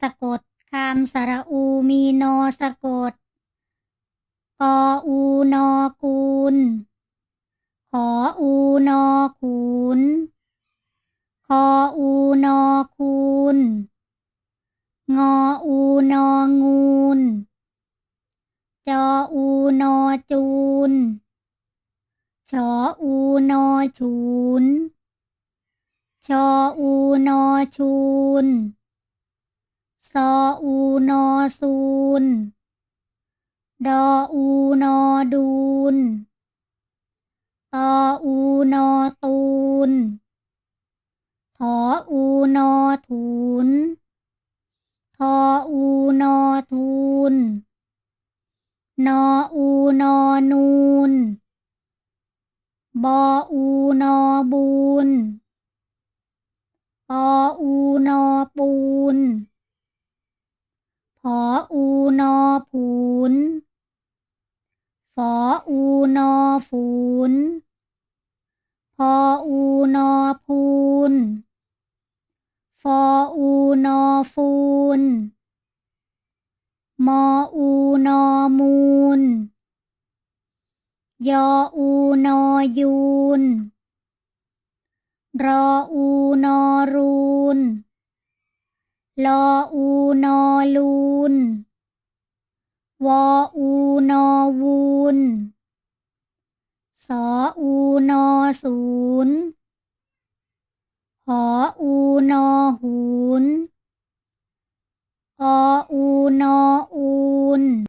สะกดคำสระอูมีนอสะกด กออูนอกูล ขออูนอขุนคออูนอคูนงออูนองูนจออูนอจูนชออูนอชูนชออูนอชูน ซออูนอซูน ดออูนอดูนตออูนอตูนถออูนอถุนทออูนอทูนนออูนอนูน บออูนอบูนปออูนอปูน ออูนอผูนฝออูนอฝูนพออูนอพูนฟออูนอฟูนมออูนอมูนยออูนอยูนรออูนอรู ลออูนอลูน วออูนอวูน สออูนอศูนย์หออูนอหูน ออูนออูน